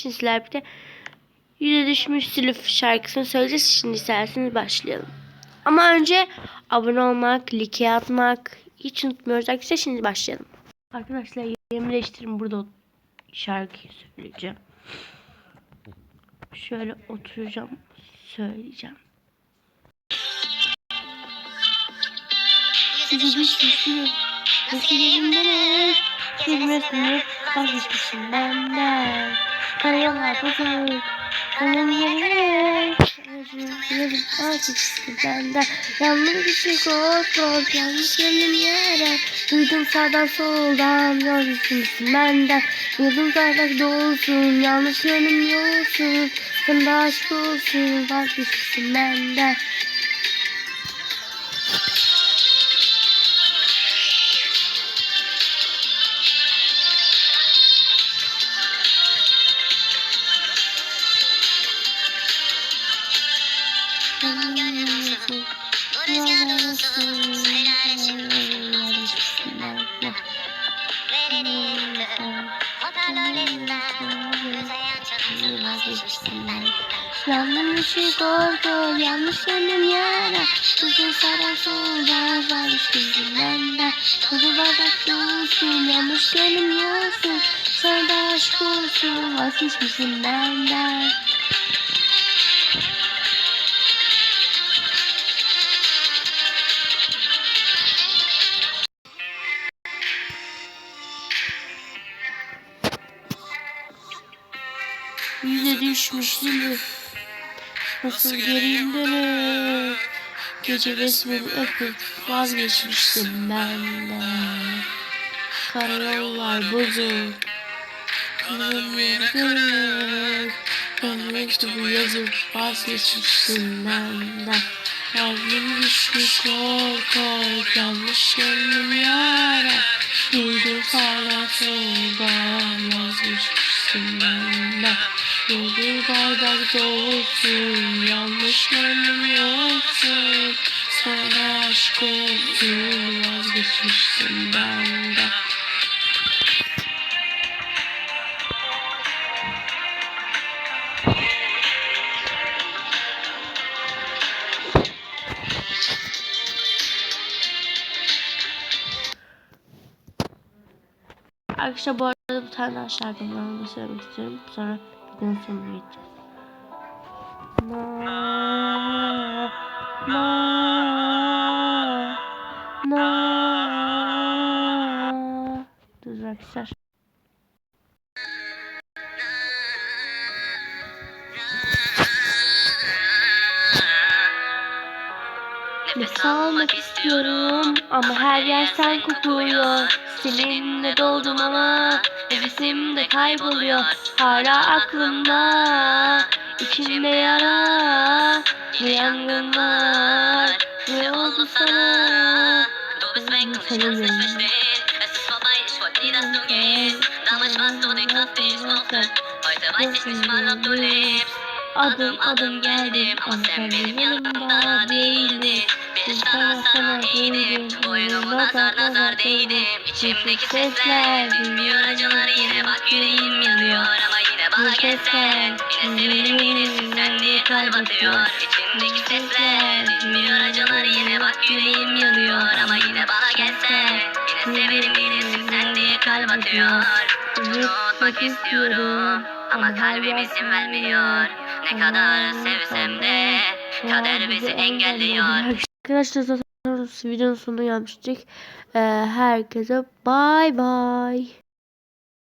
için bir de Yüze Düşmüş Sülüf şarkısını söyleyeceğiz. Şimdi isterseniz başlayalım. Ama önce abone olmak, like atmak hiç unutmuyoruz arkadaşlar. Şimdi başlayalım. Arkadaşlar yerimi. Burada şarkıyı söyleyeceğim. Şöyle oturacağım. Söyleyeceğim. Yüze düşmüş sülüf Nasıl vazgeçmişim benden Yerine Yerim vazgeçmişim benden Yalnız bir şey korkut Yanlış yanım yere Duydum sağdan soldan Vazgeçmişsin benden Yıldım sağdan dolsun Yanlış yanım yolsun Sen de aşk olsun Vazgeçmişsin benden vazgeçmişsin ben Yanlış yanım yara Uzun saran soldan vazgeçtim benden Tuzu bardak dolsun, yanlış yanım yolsun Sana da aşk olsun, vazgeçmişsin benden Yüze düşmüş zülüf Nasıl geriyim dönüp Gece resmini öpüp vazgeçmiştim benden. Karayollar bozuk. Kanalımları görüp Ben mektubu yazıp vazgeçmiştim benden. Kalbim düşmüş kork kork. Yanlış gönlüm yara Duydum sağdan soldan Vazgeçmiştim benden Doldur bardak dolsun Yanlış gönlüm yoksun Sana aşk olsun. Vazgeçmiştim benden Arkadaşlar bu arada bir tane daha şarkım var onu da söylemek istiyorum. Sonra videonun sonuna geçeceğiz. Na na na Dur arkadaşlar. Nefes almak istiyorum ama her yer sen kokuyor. Seninle doldum ama nefesim de kayboluyor. Hala aklımda içimde yara bir yangın var. Ne oldu sana? Lebst Adım adım geldim ama sen benim yanımda değildin. Sana sana değdim Boynuma nazar nazar değdim İçimdeki sesler Bilmiyor acılar yine bak yüreğim yanıyor. Ama yine bana gelsen Yine severim yine diye kalp atıyor. İçimdeki sesler Bilmiyor acılar yine bak yüreğim yanıyor. Ama yine bana gelsen Yine severim yine diye kalp atıyor. Unutmak istiyorum Ama kalbim izin vermiyor. Ne kadar sevsem de Kader bizi engelliyor Arkadaşlar zaten videonun sonuna gelmiştik. Ee, herkese bay bay.